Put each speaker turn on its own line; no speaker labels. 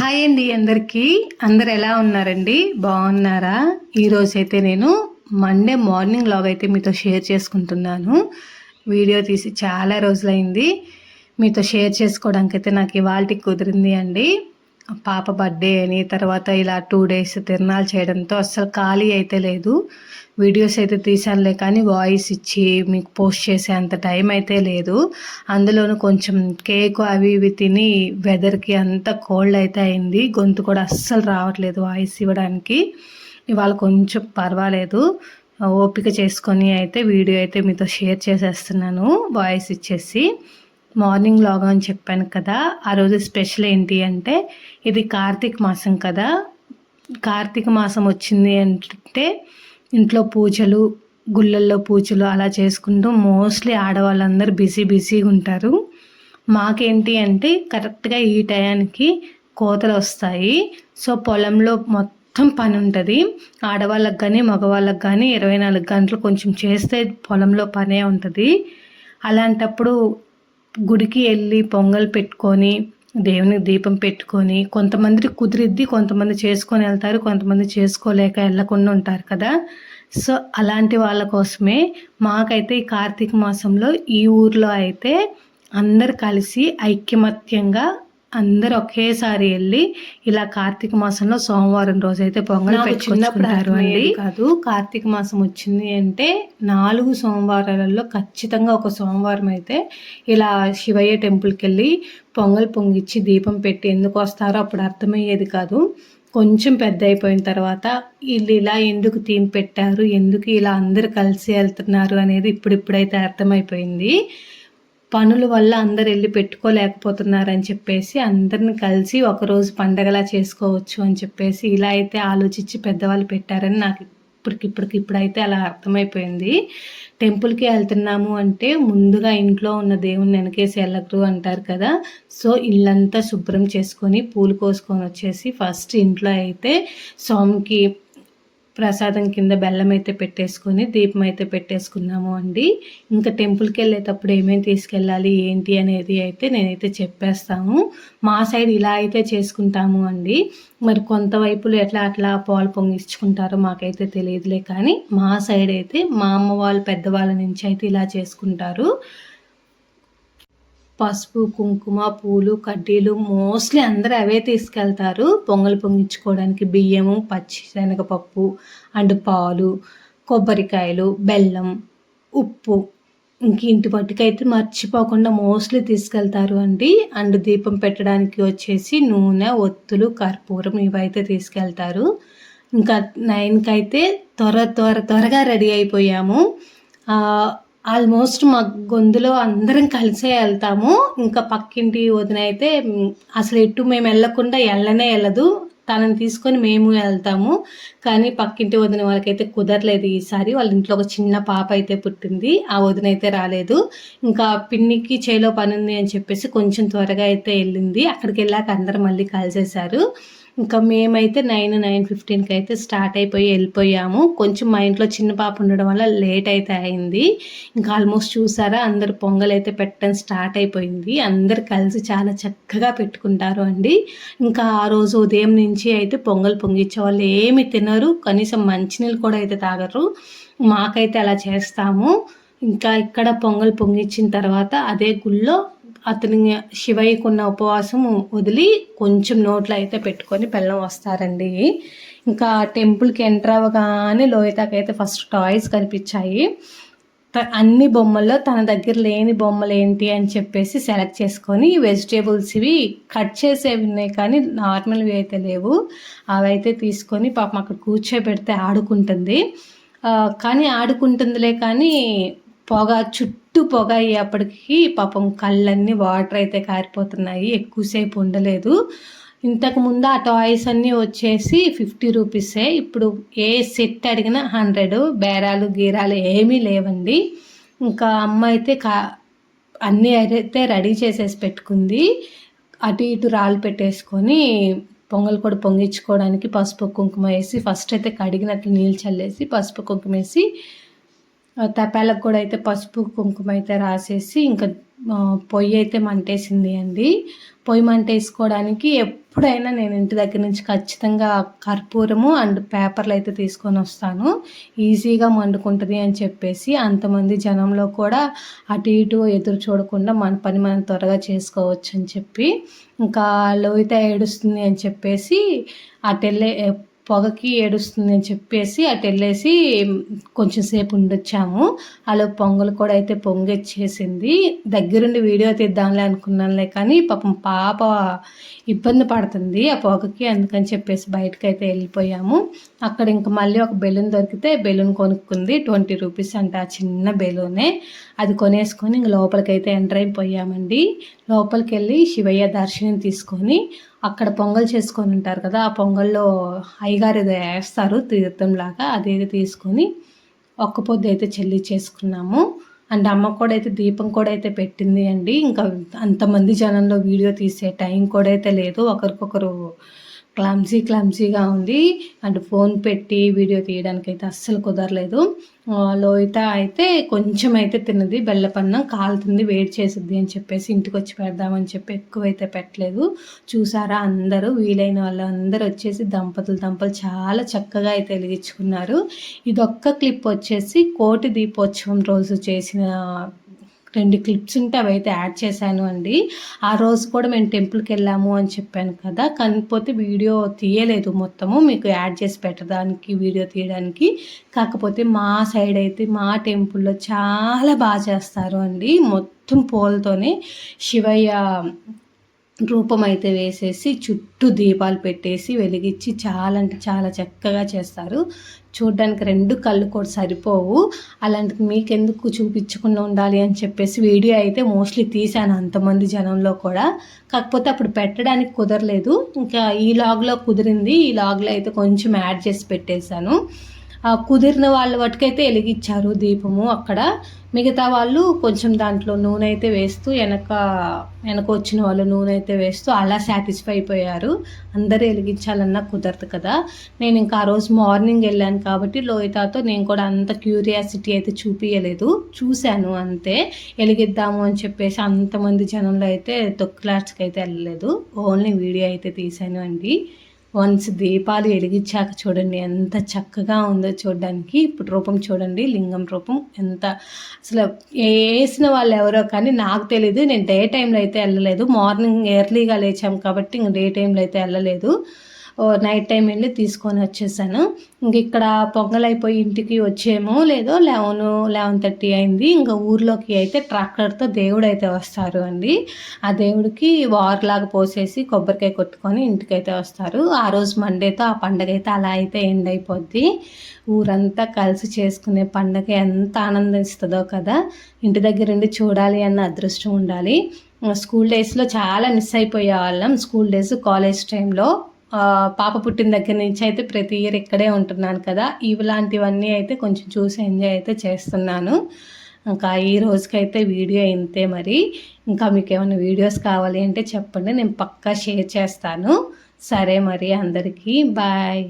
Hi అండి అందరికీ. అందరు ఎలా ఉన్నారండి? బాగున్నారా? ఈరోజు అయితే నేను మండే మార్నింగ్ లాగ్ అయితే మీతో షేర్ చేసుకుంటున్నాను. వీడియో తీసి చాలా రోజులైంది. మీతో షేర్ చేసుకోవడానికి అయితే నాకు ఇవాళ కుదిరింది అండి. పాప బర్త్డే అని తర్వాత ఇలా టూ డేస్ తిరణాలు చేయడంతో అస్సలు ఖాళీ అయితే లేదు. వీడియోస్ అయితే తీసానులే కానీ వాయిస్ ఇచ్చి మీకు పోస్ట్ చేసే అంత టైం అయితే లేదు. అందులోనూ కొంచెం కేక్ అవి ఇవి తిని వెదర్కి అంత కోల్డ్ అయితే అయింది. గొంతు కూడా అస్సలు రావట్లేదు వాయిస్ ఇవ్వడానికి. ఇవాళ కొంచెం పర్వాలేదు. ఓపిక చేసుకొని అయితే వీడియో అయితే మీతో షేర్ చేసేస్తున్నాను వాయిస్ ఇచ్చేసి. మార్నింగ్ లాగా అని చెప్పాను కదా ఆ రోజు స్పెషల్ ఏంటి అంటే ఇది కార్తీక మాసం కదా కార్తీక మాసం వచ్చింది అంటే ఇంట్లో పూజలు గుళ్ళల్లో పూజలు అలా చేసుకుంటూ మోస్ట్లీ ఆడవాళ్ళందరూ బిజీ బిజీగా ఉంటారు. మాకేంటి అంటే కరెక్ట్గా ఈ టయానికి కోతలు వస్తాయి. సో పొలంలో మొత్తం పని ఉంటుంది. ఆడవాళ్ళకి కానీ మగవాళ్ళకి కానీ ఇరవై నాలుగు గంటలు కొంచెం చేస్తే పొలంలో పనే ఉంటుంది. అలాంటప్పుడు గుడికి వెళ్ళి పొంగల్ పెట్టుకొని దేవునికి దీపం పెట్టుకొని కొంతమంది కుదిరిద్ది కొంతమంది చేసుకొని వెళ్తారు కొంతమంది చేసుకోలేక వెళ్ళకుండా ఉంటారు కదా. సో అలాంటి వాళ్ళ కోసమే మాకైతే ఈ కార్తీక మాసంలో ఈ ఊర్లో అయితే అందరు కలిసి ఐక్యమత్యంగా అందరు ఒకేసారి వెళ్ళి ఇలా కార్తీక మాసంలో సోమవారం రోజు అయితే పొంగల్ పెట్టుకుంటారు అండి. కాదు. కార్తీక మాసం వచ్చింది అంటే నాలుగు సోమవారాలలో ఖచ్చితంగా ఒక సోమవారం అయితే ఇలా శివయ్య టెంపుల్కి వెళ్ళి పొంగల్ పొంగిచ్చి దీపం పెట్టి ఎందుకు వస్తారో అప్పుడు అర్థమయ్యేది కాదు. కొంచెం పెద్ద అయిపోయిన తర్వాత వీళ్ళు ఇలా ఎందుకు థీమ్ పెట్టారు? ఎందుకు ఇలా అందరు కలిసి వెళ్తున్నారు? అనేది ఇప్పుడిప్పుడైతే అర్థమైపోయింది. పనుల వల్ల అందరు వెళ్ళి పెట్టుకోలేకపోతున్నారని చెప్పేసి అందరిని కలిసి ఒకరోజు పండగలా చేసుకోవచ్చు అని చెప్పేసి ఇలా అయితే ఆలోచించి పెద్దవాళ్ళు పెట్టారని నాకు ఇప్పటికిప్పటికి ఇప్పుడైతే అలా అర్థమైపోయింది. టెంపుల్కి వెళ్తున్నాము అంటే ముందుగా ఇంట్లో ఉన్న దేవుని వెనకేసి వెళ్ళకరు అంటారు కదా. సో ఇల్లంతా శుభ్రం చేసుకొని పూలు కోసుకొని వచ్చేసి ఫస్ట్ ఇంట్లో అయితే స్వామికి ప్రసాదం కింద బెల్లం అయితే పెట్టేసుకొని దీపం అయితే పెట్టేసుకున్నాము అండి. ఇంకా టెంపుల్కి వెళ్ళేటప్పుడు ఏమేమి తీసుకెళ్ళాలి ఏంటి అనేది అయితే నేనైతే చెప్పేస్తాము మా సైడ్ ఇలా అయితే చేసుకుంటాము అండి. మరి కొంత వైపులు ఎట్లా అట్లా పాలు పొంగిచ్చుకుంటారో మాకైతే తెలియదులే కానీ మా సైడ్ అయితే మా అమ్మ వాళ్ళు పెద్దవాళ్ళ నుంచి అయితే ఇలా చేసుకుంటారు. పసుపు కుంకుమ పూలు కడ్డీలు మోస్ట్లీ అందరూ అవే తీసుకెళ్తారు. పొంగల్ పొంగించుకోవడానికి బియ్యము పచ్చి శనగపప్పు అండ్ పాలు కొబ్బరికాయలు బెల్లం ఉప్పు. ఇంక ఇంటి పట్టుకైతే మర్చిపోకుండా మోస్ట్లీ తీసుకెళ్తారు అండి. అండ్ దీపం పెట్టడానికి వచ్చేసి నూనె ఒత్తులు కర్పూరం ఇవైతే తీసుకెళ్తారు. ఇంకా నైన్కి అయితే త్వర త్వర త్వరగా రెడీ అయిపోయాము. ఆల్మోస్ట్ మా గొంతులో అందరం కలిసే వెళ్తాము. ఇంకా పక్కింటి వదిన అయితే అసలు ఎటు మేము వెళ్ళకుండా వెళ్ళనే వెళ్ళదు. తనని తీసుకొని మేము వెళ్తాము. కానీ పక్కింటి వదిన వాళ్ళకైతే కుదరలేదు ఈసారి. వాళ్ళ ఇంట్లో ఒక చిన్న పాప అయితే పుట్టింది. ఆ వదిన అయితే రాలేదు. ఇంకా పిన్నికి చేలో పని ఉంది అని చెప్పేసి కొంచెం త్వరగా అయితే వెళ్ళింది. అక్కడికి వెళ్ళాక అందరూ మళ్ళీ కలిసేశారు ఇంకా మేమైతే నైన్ నైన్ ఫిఫ్టీన్కి అయితే స్టార్ట్ అయిపోయి వెళ్ళిపోయాము. కొంచెం మా ఇంట్లో చిన్న పాప ఉండడం వల్ల లేట్ అయితే అయింది. ఇంకా ఆల్మోస్ట్ చూసారా అందరు పొంగల్ అయితే పెట్టడం స్టార్ట్ అయిపోయింది. అందరు కలిసి చాలా చక్కగా పెట్టుకుంటారు అండి. ఇంకా ఆ రోజు ఉదయం నుంచి అయితే పొంగల్ పొంగిచ్చే వాళ్ళు ఏమి తినరు. కనీసం మంచినీళ్ళు కూడా అయితే తాగరు. మాకైతే అలా చేస్తాము. ఇంకా ఇక్కడ పొంగల్ పొంగిచ్చిన తర్వాత అదే గుళ్ళో అతని శివయ్యకున్న ఉపవాసం వదిలి కొంచెం నోట్లో అయితే పెట్టుకొని బెల్లం వస్తారండి. ఇంకా టెంపుల్కి ఎంటర్ అవ్వగానే లోయతాకైతే ఫస్ట్ టాయ్స్ కనిపించాయి. అన్ని బొమ్మల్లో తన దగ్గర లేని బొమ్మలు ఏంటి అని చెప్పేసి సెలెక్ట్ చేసుకొని వెజిటేబుల్స్ ఇవి కట్ చేసేవి ఉన్నాయి కానీ నార్మల్వి అయితే లేవు. అవి అయితే తీసుకొని పాపం అక్కడ కూర్చోబెడితే ఆడుకుంటుంది. కానీ ఆడుకుంటుందిలే కానీ పొగ చుట్టూ పొగ అయ్యేప్పటికీ పాపం కళ్ళన్నీ వాటర్ అయితే కారిపోతున్నాయి. ఎక్కువసేపు ఉండలేదు. ఇంతకు ముందు ఆ టాయ్స్ అన్నీ వచ్చేసి ఫిఫ్టీ రూపీసే. ఇప్పుడు ఏ సెట్ అడిగినా హండ్రెడ్ బేరాలు గీరాలు ఏమీ లేవండి. ఇంకా అమ్మ అయితే కా అన్నీ అయితే రెడీ చేసేసి పెట్టుకుంది. అటు ఇటు రాళ్ళు పెట్టేసుకొని పొంగల్ కూడా పొంగించుకోవడానికి పసుపు కుంకుమ వేసి ఫస్ట్ అయితే కడిగినట్లు నీళ్ళు చల్లేసి పసుపు కుంకుమ వేసి తపాలకు కూడా అయితే పసుపు కుంకుమ అయితే రాసేసి ఇంకా పొయ్యి అయితే మంటేసింది అండి. పొయ్యి మంటేసుకోవడానికి ఎప్పుడైనా నేను ఇంటి దగ్గర నుంచి ఖచ్చితంగా కర్పూరము అండ్ పేపర్లు అయితే తీసుకొని వస్తాను. ఈజీగా మండుకుంటుంది అని చెప్పేసి అంతమంది జనంలో కూడా అటు ఇటు ఎదురు చూడకుండా మన పని మనం త్వరగా చేసుకోవచ్చు అని చెప్పి ఇంకా లోయిత ఏడుస్తుంది అని చెప్పేసి అటు వెళ్ళే పొగకి ఏడుస్తుంది అని చెప్పేసి అటు వెళ్ళేసి కొంచెం సేపు ఉండొచ్చాము. అలా పొంగల్ కూడా అయితే పొంగొచ్చేసింది. దగ్గరుండి వీడియో తీద్దాంలే అనుకున్నానులే కానీ పాపం పాప ఇబ్బంది పడుతుంది ఆ పొగకి అందుకని చెప్పేసి బయటకు అయితే వెళ్ళిపోయాము. అక్కడ ఇంకా మళ్ళీ ఒక బెలూన్ దొరికితే బెలూన్ కొనుక్కుంది. ట్వంటీ రూపీస్ అంట ఆ చిన్న బెలూనే. అది కొనేసుకొని ఇంక లోపలికైతే ఎంటర్ అయిపోయామండి. లోపలికి వెళ్ళి శివయ్య దర్శనం తీసుకొని అక్కడ పొంగల్ చేసుకొని ఉంటారు కదా ఆ పొంగల్లో అయ్యగారు ఏదో వేస్తారు తీర్థంలాగా అదేదో తీసుకొని ఒక్క పొద్దు అయితే చెల్లి చేసుకున్నాము. అండ్ అమ్మ కూడా అయితే దీపం కూడా అయితే పెట్టింది అండి. ఇంకా అంతమంది జనంలో వీడియో తీసే టైం కూడా అయితే లేదు. ఒకరికొకరు క్లమ్సీ క్లమ్సీగా ఉంది. అండ్ ఫోన్ పెట్టి వీడియో తీయడానికి అయితే అస్సలు కుదరలేదు. లోయిత అయితే కొంచెం అయితే తిన్నది బెల్లపన్నం కాలుతుంది వేడి చేసిద్ది అని చెప్పేసి ఇంటికి వచ్చి పెడదామని చెప్పి ఎక్కువైతే పెట్టలేదు. చూసారా? అందరూ వీలైన వాళ్ళు అందరూ వచ్చేసి దంపతులు దంపలు చాలా చక్కగా అయితే వెలిగించుకున్నారు. ఇదొక్క క్లిప్ వచ్చేసి కోటి దీపోత్సవం రోజు చేసిన రెండు క్లిప్స్ ఉంటే అవి అయితే యాడ్ చేశాను అండి. ఆ రోజు కూడా మేము టెంపుల్కి వెళ్ళాము అని చెప్పాను కదా. కాకపోతే వీడియో తీయలేదు మొత్తము. మీకు యాడ్ చేసి పెట్టడానికి వీడియో తీయడానికి. కాకపోతే మా సైడ్ అయితే మా టెంపుల్లో చాలా బాగా చేస్తారు అండి. మొత్తం పూలతోనే శివయ్య రూపం అయితే వేసేసి చుట్టూ దీపాలు పెట్టేసి వెలిగించి చాలా అంటే చాలా చక్కగా చేస్తారు. చూడడానికి రెండు కళ్ళు కూడా సరిపోవు. అలాంటిది మీకెందుకు చూపించకుండా ఉండాలి అని చెప్పేసి వీడియో అయితే మోస్ట్లీ తీశాను అంతమంది జనంలో కూడా. కాకపోతే అప్పుడు పెట్టడానికి కుదరలేదు. ఇంకా ఈ లాగ్లో కుదిరింది. ఈ లాగ్లో అయితే కొంచెం యాడ్ చేసి పెట్టేశాను. కుదిరిన వాళ్ళ వాటికైతే వెలిగించారు దీపము అక్కడ. మిగతా వాళ్ళు కొంచెం దాంట్లో నూనె అయితే వేస్తూ వెనక వెనక వచ్చిన వాళ్ళు నూనె అయితే వేస్తూ అలా సాటిస్ఫై అయిపోయారు. అందరూ వెలిగించాలన్నా కుదరదు కదా. నేను ఇంకా ఆ రోజు మార్నింగ్ వెళ్ళాను కాబట్టి లోహితాతో నేను కూడా అంత క్యూరియాసిటీ అయితే చూపించలేదు చూశాను అంతే. వెలిగిద్దాము అని చెప్పేసి అంతమంది జనంలో అయితే తొక్కులాట్స్కి అయితే వెళ్ళలేదు. ఓన్లీ వీడియో అయితే తీశాను అండి. వన్స్ దీపాలు వెలిగించాక చూడండి ఎంత చక్కగా ఉందో చూడడానికి. ఇప్పుడు రూపం చూడండి లింగం రూపం ఎంత అసలు వేసిన వాళ్ళు ఎవరో కానీ నాకు తెలీదు. నేను డే టైంలో అయితే వెళ్ళలేదు. మార్నింగ్ ఎర్లీగా లేచాం కాబట్టి ఇంక డే టైంలో అయితే వెళ్ళలేదు. నైట్ టైం వెళ్ళి తీసుకొని వచ్చేసాను. ఇంక ఇక్కడ పొంగల్ అయిపోయి ఇంటికి వచ్చేమో లేదో లెవెన్ లెవెన్ థర్టీ అయింది. ఇంకా ఊర్లోకి అయితే ట్రాక్టర్తో దేవుడు అయితే వస్తారు అండి. ఆ దేవుడికి వార్లాగా పోసేసి కొబ్బరికాయ కొట్టుకొని ఇంటికి అయితే వస్తారు. ఆ రోజు మండేతో ఆ పండగ అయితే అలా అయితే ఎండ్ అయిపోద్ది. ఊరంతా కలిసి చేసుకునే పండగ ఎంత ఆనందిస్తుందో కదా. ఇంటి దగ్గర ఉండి చూడాలి అన్న అదృష్టం ఉండాలి. స్కూల్ డేస్లో చాలా మిస్ అయిపోయే వాళ్ళం స్కూల్ డేస్ కాలేజ్ టైంలో పాప పుట్టిన దగ్గర నుంచి అయితే ప్రతి ఇయర్ ఇక్కడే ఉంటున్నాను కదా. ఇలాంటివన్నీ అయితే కొంచెం చూసి ఎంజాయ్ అయితే చేస్తున్నాను. ఇంకా ఈ రోజుకైతే వీడియో ఇంతే మరి. ఇంకా మీకు ఏమైనా వీడియోస్ కావాలి అంటే చెప్పండి నేను పక్కా షేర్ చేస్తాను. సరే మరి అందరికీ బాయ్.